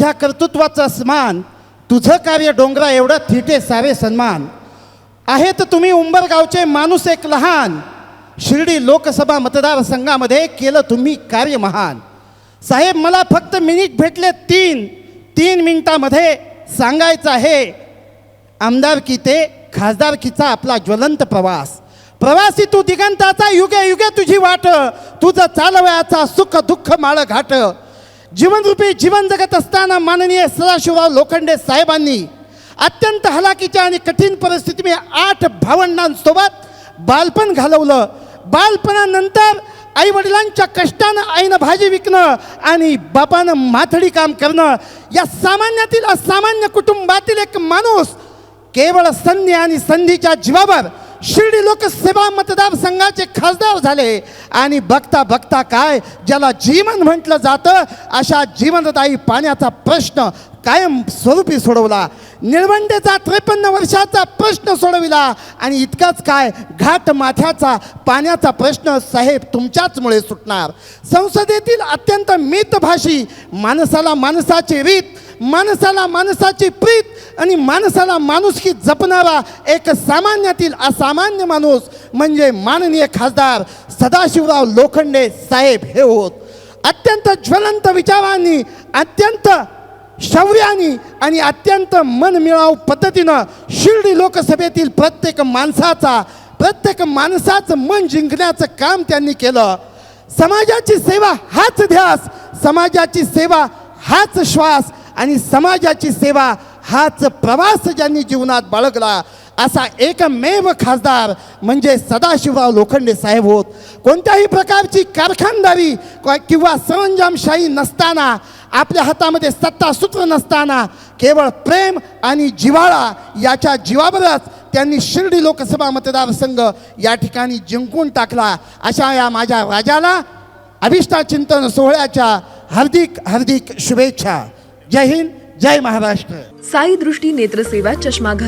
तुझ्या कर्तृत्वाचं सन्मान तुझं कार्य डोंगरा एवढं थिटे सारे सन्मान. आहेत तुम्ही उंबरगावचे माणूस एक लहान. शिर्डी लोकसभा मतदारसंघामध्ये केलं तुम्ही कार्य महान. साहेब मला फक्त मिनिट भेटले तीन तीन मिनिटामध्ये सांगायचं आहे. आमदारकी ते खासदारकीचा आपला ज्वलंत प्रवास. प्रवासी तू दिगंताचा युगे युगे तुझी वाट. तुझं चालवयाचा सुख दुःख माळ घाट जीवनरूपी जीवन जगत असताना माननीय सदाशिवराव लोखंडे साहेबांनी अत्यंत हलाखीच्या आणि कठीण परिस्थितीमध्ये आठ भावंडांसोबत बालपण घालवलं. बालपणानंतर आई वडिलांच्या कष्टानं आईनं भाजी विकणं आणि बापानं माथडी काम करणं. या सामान्यातील असामान्य कुटुंबातील एक माणूस केवळ संधी आणि संधीच्या जीवावर शिर्डी लोकसभा मतदारसंघाचे खासदार झाले. आणि बघता बघता काय ज्याला जीवन म्हटलं जातं अशा जीवनदायी पाण्याचा प्रश्न कायम स्वरूपी सोडवला. निळवंडेचा त्रेपन्न वर्षाचा प्रश्न सोडविला. आणि इतकाच काय घाट माथ्याचा पाण्याचा प्रश्न साहेब तुमच्याचमुळे सुटणार. संसदेतील अत्यंत मितभाषी माणसाला माणसाची रीत माणसाला माणसाची प्रीत आणि माणसाला माणुसकी जपणारा एक सामान्यातील असामान्य माणूस म्हणजे माननीय खासदार सदाशिवराव लोखंडे साहेब हे होत. अत्यंत ज्वलंत विचारांनी अत्यंत शौर्याने आणि अत्यंत मनमिळाव पद्धतीनं शिर्डी लोकसभेतील प्रत्येक माणसाचा प्रत्येक माणसाचं मन जिंकण्याचं काम त्यांनी केलं. समाजाची सेवा हाच ध्यास समाजाची सेवा हाच श्वास आणि समाजाची सेवा हाच प्रवास ज्यांनी जीवनात बाळगला. असा एकमेव खासदार म्हणजे सदाशिवराव लोखंडे साहेब होत. कोणत्याही प्रकारची कारखानदारी किंवा सरंजामशाही नसताना आपल्या हातामध्ये सत्तासूत्र नसताना केवळ प्रेम आणि जिव्हाळा याच्या जीवावरच त्यांनी शिर्डी लोकसभा मतदारसंघ या ठिकाणी जिंकून टाकला. अशा या माझ्या राजाला अभिष्ठा चिंतन सोहळ्याच्या हार्दिक हार्दिक शुभेच्छा. जय हिंद जय महाराष्ट्र. साई दृष्टी नेत्रसेवा चष्माघर.